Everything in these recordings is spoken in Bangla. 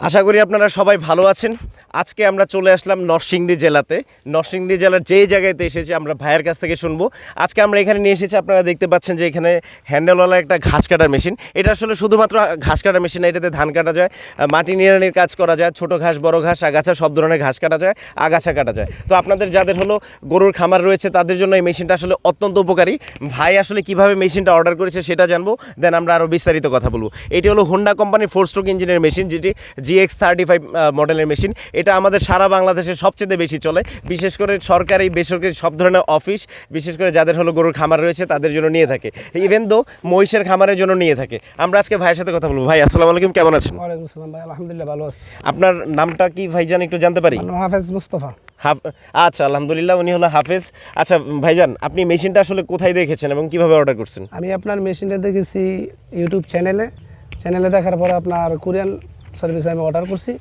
আশা করি আপনারা সবাই ভালো আছেন। আজকে আমরা চলে আসলাম নরসিংদী জেলাতে। নরসিংদী জেলার যেই জায়গাতে এসেছি আমরা ভাইয়ের কাছ থেকে শুনব। আজকে আমরা এখানে নিয়ে এসেছি, আপনারা দেখতে পাচ্ছেন যে এখানে হ্যান্ডেলওয়ালা একটা ঘাস কাটার মেশিন। এটা আসলে শুধুমাত্র ঘাস কাটার মেশিন না, এটাতে ধান কাটা যায় মাটি নিড়ানির কাজ করা যায়, ছোট ঘাস, বড় ঘাস, আগাছা, সব ধরনের ঘাস কাটা যায়, আগাছা কাটা যায়। তো আপনাদের যাদের হলো গরুর খামার রয়েছে, তাদের জন্য এই মেশিনটা আসলে অত্যন্ত উপকারী। ভাই আসলে কীভাবে মেশিনটা অর্ডার করেছে সেটা জানব, দেন আমরা আরও বিস্তারিত কথা বলব। এটি হলো হোন্ডা কোম্পানির ফোর স্ট্রোক ইঞ্জিনের মেশিন যেটি জিএক্স থার্টি ফাইভ মডেলের মেশিন। এটা আমাদের সারা বাংলাদেশে সবচেয়ে বেশি চলে। বিশেষ করে সরকারি বেসরকারি সব ধরনের অফিস বিশেষ করে যাদের হলো গরুর খামার রয়েছে তাদের জন্য নিয়ে থাকে। ইভেন দো মহিষের খামারের জন্য নিয়ে থাকে। আমরা আজকে ভাইয়ের সাথে কথা বলব। ভাই আসসালামু আলাইকুম কেমন আছেন? ওয়ালাইকুম সালাম ভাই আলহামদুলিল্লাহ ভালো আছি। আপনার নামটা কি ভাইজান একটু জানতে পারি? হাফেজ মুস্তফা। হাফ আচ্ছা আলহামদুলিল্লাহ উনি হলো হাফেজ। আচ্ছা ভাইজান আপনি মেশিনটা আসলে কোথায় দেখেছেন এবং কীভাবে অর্ডার করছেন? আমি আপনার মেশিনটা দেখেছি ইউটিউব চ্যানেলে। চ্যানেলে দেখার পরে আপনার কোরিয়ান সার্ভিসে আমি অর্ডার করছি।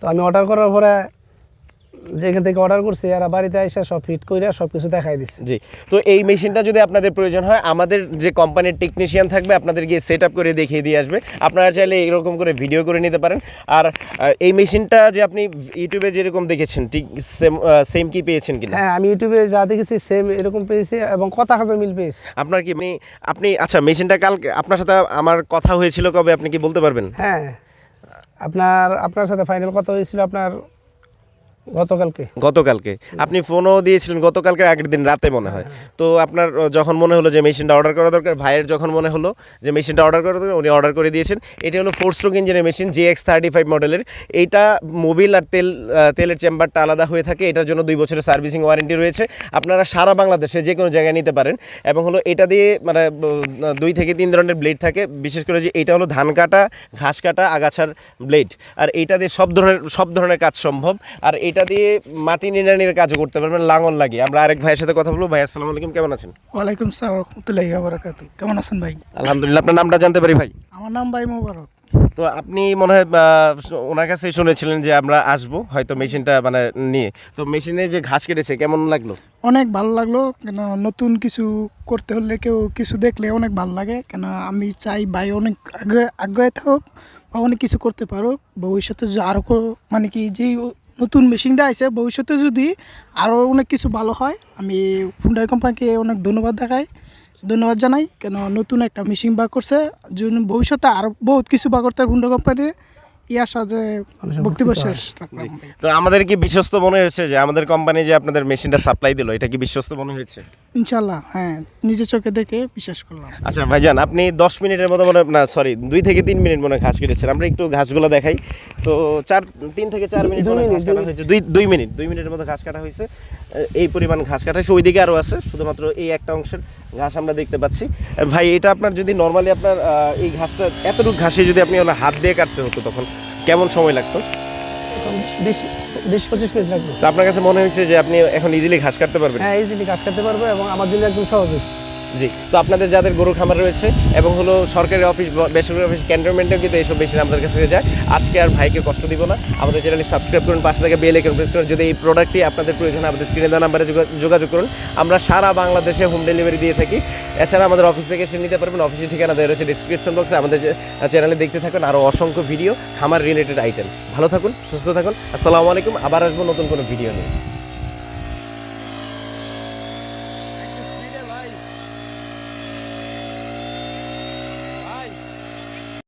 তো আমি অর্ডার করার পরে যেখান থেকে অর্ডার করছি এরা বাড়িতে এসে সব ফিট করে সব কিছু দেখাই দিচ্ছে। জি তো এই মেশিনটা যদি আপনাদের প্রয়োজন হয় আমাদের যে কোম্পানির টেকনিশিয়ান থাকবে আপনাদের গিয়ে সেট আপ করে দেখিয়ে দিয়ে আসবে। আপনারা চাইলে এরকম করে ভিডিও করে নিতে পারেন। আর এই মেশিনটা যে আপনি ইউটিউবে যেরকম দেখেছেন ঠিক সেম সেম কি পেয়েছেন কিনা? হ্যাঁ আমি ইউটিউবে যা দেখেছি সেম এরকম পেয়েছি এবং কথা হাজার মিল পেয়েছি। আপনার কি আপনি আপনি আচ্ছা মেশিনটা কালকে আপনার সাথে আমার কথা হয়েছিল কবে আপনি কি বলতে পারবেন? হ্যাঁ। আপনার আপনার সাথে ফাইনাল কথা হয়েছিল আপনার? গতকালকে। গতকালকে। আপনি ফোনও দিয়েছিলেন গতকালকে আগের দিন রাতে মনে হয়। তো আপনার যখন মনে হলো যে মেশিনটা অর্ডার করা দরকার, ভাইয়ের যখন মনে হলো যে মেশিনটা অর্ডার করা দরকার, উনি অর্ডার করে দিয়েছেন। এটি হলো ফোর স্ট্রোক ইঞ্জিনের machine GX thirty five মডেলের এইটা মোবিল আর তেল তেলের চেম্বারটা আলাদা হয়ে থাকে। এটার জন্য দুই বছরের সার্ভিসিং ওয়ারেন্টি রয়েছে। আপনারা সারা বাংলাদেশে যে কোনো জায়গায় নিতে পারেন। এবং হলো এটা দিয়ে মানে দুই থেকে তিন ধরনের ব্লেড থাকে। বিশেষ করে যে এটা হলো ধান কাটা, ঘাস কাটা, আগাছার ব্লেড আর এইটা দিয়ে সব ধরনের সব ধরনের কাজ সম্ভব। আর এটা দিয়ে মাটি নিড়ানির কাজও করতে পারবেন লাঙল লাগিয়ে। আমরা আরেক ভাইয়ের সাথে কথা বলব। ভাই আসসালামু আলাইকুম কেমন আছেন? ওয়ালাইকুম সালাম রহমতুল্লাহি বারাকাতু কেমন আছেন ভাই? আলহামদুলিল্লাহ আপনার নামটা জানতে পারি ভাই? আমার নাম ভাই মোবারক। তো আপনি মনে হয় ওনার কাছে শুনেছিলেন যে আমরা আসব হয়তো মেশিনটা মানে নিয়ে। তো মেশিনে যে ঘাস কেটেছে কেমন লাগল? অনেক ভালো লাগল কেন নতুন কিছু করতে হলে কেউ কিছু দেখলে অনেক ভালো লাগে। কেন আমি চাই ভাই অনেক আগে আগে থাকুক বা অনেক কিছু করতে পারুক। ভবিষ্যতে যে আরও মানে কি যেই নতুন মেশিনটা আছে ভবিষ্যতে যদি আরও অনেক কিছু ভালো হয় আমি হুন্ডাই কোম্পানিকে অনেক ধন্যবাদ দেখাই। ধন্যবাদ জানাই কেন নতুন একটা মেশিন বা করছে। জন্য ভবিষ্যতে আরও বহুত কিছু বা করতে হুন্ডা কোম্পানির বক্তব্য শেষ তো আমাদের কি বিশ্বস্ত মনে হয়েছে যে আমাদের কোম্পানি যে আপনাদের মেশিনটা সাপ্লাই দিল এটা কি বিশ্বস্ত মনে হয়েছে? ইনশাল্লাহ হ্যাঁ নিজের চোখে দেখে বিশ্বাস করলাম। আচ্ছা ভাইজান, আপনি দশ মিনিটের মতো মনে না সরি দুই থেকে তিন মিনিট মনে ঘাস কেটেছেন। আমরা একটু ঘাসগুলো দেখাই। তো চার, তিন থেকে চার মিনিট মনে ঘাস কাটা হয়েছে। দুই দুই মিনিট, দুই মিনিটের মতো ঘাস কাটা হয়েছে। এই পরিমাণ ঘাস কাটা হয়েছে। ওইদিকে আরও আছে, শুধুমাত্র এই একটা অংশের ঘাস আমরা দেখতে পাচ্ছি। ভাই, এটা আপনার যদি নর্মালি আপনার এই ঘাসটা, এতটুকু ঘাসে যদি আপনি হাত দিয়ে কাটতে হতো তখন, কেমন সময় লাগতো? বিশ বিশ পঁচিশ পিস রাখব। তো আপনার কাছে মনে হয়েছে যে আপনি এখন ইজিলি ঘাস কাটতে পারবেন? হ্যাঁ ইজিলি ঘাস কাটতে পারব এবং আমার জন্য একদম সহজ হয়েছে। জি, তো আপনাদের যাদের গরু খামার রয়েছে এবং হলো সরকারি অফিস বেসরকারি অফিস ক্যান্টনমেন্টেও কিন্তু এইসব মেশিন আমাদের কাছে যায়। আজকে আর ভাইকে কষ্ট দিব না। আমাদের চ্যানেলটি সাবস্ক্রাইব করুন, পাশে থেকে বেল আইকন প্রেস করুন। যদি এই প্রোডাক্টটি আপনাদের প্রয়োজন আমাদের স্ক্রিনে দেওয়া নাম্বারে যোগা- যোগাযোগ করুন। আমরা সারা বাংলাদেশে হোম ডেলিভারি দিয়ে থাকি। এছাড়া আমাদের অফিস থেকে এসে নিতে পারবেন। অফিসের ঠিকানা দেওয়া রয়েছে ডিসক্রিপশন বক্সে আমাদের চ্যানেলে দেখতে থাকুন। আরও অসংখ্য ভিডিও খামার রিলেটেড আইটেম ভালো থাকুন, সুস্থ থাকুন। আসসালামু আলাইকুম। আবার আসব নতুন কোনো ভিডিও নিয়ে।